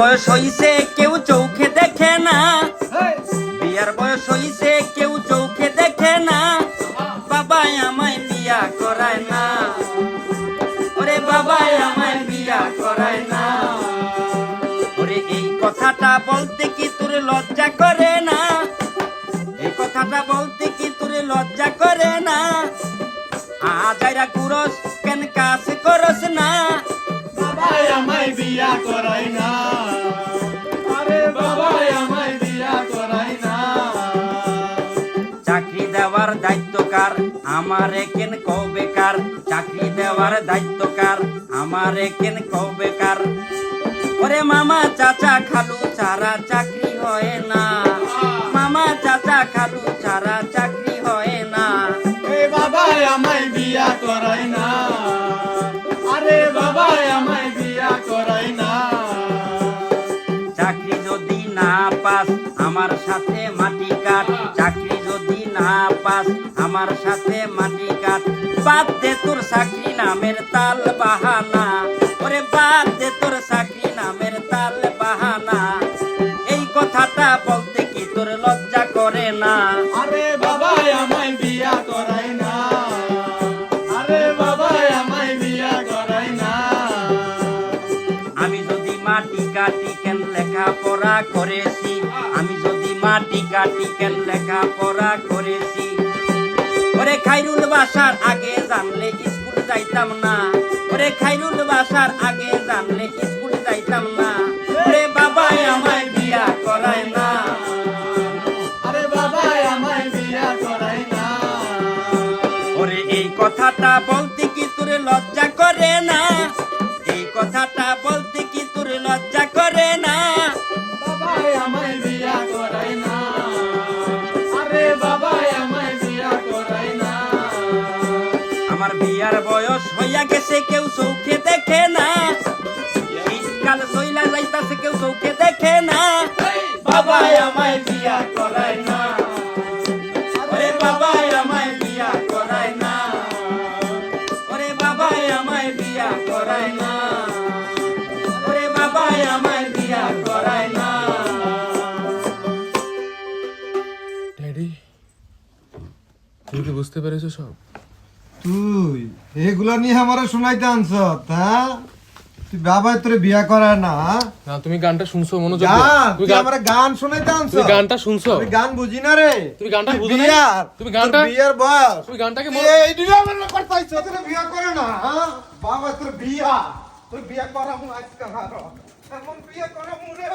বয়স হইছে কেউ চোখে দেখে না। বিয়ার বয়স হইছে কেউ চোখে দেখে না। বাবাই আমায় বিয়া করায় না। ওরে বাবাই আমায় বিয়া করায় না। ওরে এই কথাটা বলতে কি তোর লজ্জা করে না? এই কথাটা বলতে কি তোর লজ্জা করে না? আজাইরা কুরস কেন কাজ করস না? বাবাই আমায় বিয়া করায় না। দায়িত্ব কার আমার কেন কবেকার চাকরি দেওয়ার দায়িত্ব কার আমার কেন কবেকার ওরে মামা চাচা খালু ছাড়া চাকরি হয় না। মামা চাচা খালু ছাড়া চাকরি হয় না। এ বাবাই আমায় বিয়া করাই না। আরে বাবাই আমায় বিয়া করাই না। চাকরি যদি না পাস আমার সাথে মাটি কাট। চাকরি না পাস আমার সাথে মাটি কাট। বাদ দে তোর চাকরি নামের তাল বাহানা। ওরে বাদ দে তোর চাকরি নামের তাল বাহানা। এই কথাটা বলতে কি তোর লজ্জা করে না? আরে বাবাই আমায় বিয়া করাই না। আরে বাবাই আমায় বিয়া করাই না। আমি যদি মাটি কাটি কেন লেখাপড়া করেছি? আমি মাটি কাটি কেন লেখাপড়া করেছি? ওরে খাইরুল বাসার আগে জানলে স্কুল যাইতাম না। ওরে খাইরুল বাসার আগে জানলে স্কুল যাইতাম না। ওরে বাবাই আমায় বিয়া করায় না। আরে বাবাই আমায় বিয়া করাই না। ওরে এই কথাটা বলতে কি তোর লজ্জা করে না? এই কথাটা বলতে আমার বিয়ার বয়স হইয়া গেছে কেউ চৌখে দেখে না। শীতকাল সইলা যাইতাছে কেউ চৌখে দেখে না। বাবাই আমায় বিয়া করায় না। ওরে বাবাই আমায় বিয়া করায় না। ওরে বাবাই আমায় বিয়া করায় না। ওরে বাবাই আমায় বিয়া করায় না। ড্যাডি তুমি কি বুঝতে পেরেছ সব? তুই এগুলা নিয়ে আমারে শোনাইতে আনছ হ্যাঁ তুই বাবা তোরে বিয়া করায় না? না তুমি গানটা শুনছো মনোযোগ। গান তুমি তুই গান- আমারে গান শোনাইতে আনছ? তুমি গানটা শুনছো? আমি গান বুঝি না রে। তুমি গানটা তুই বুঝো নাই? তুমি গানটা- বিয়ার বয়স। তুমি গানটাকে এই দিনে আমার করতে আইছ তোরে বিয়া করে না হ্যাঁ বাবা তোর বিয়া। তোর বিয়া করা মু আজকে হারো এমন বিয়া করা মু রে।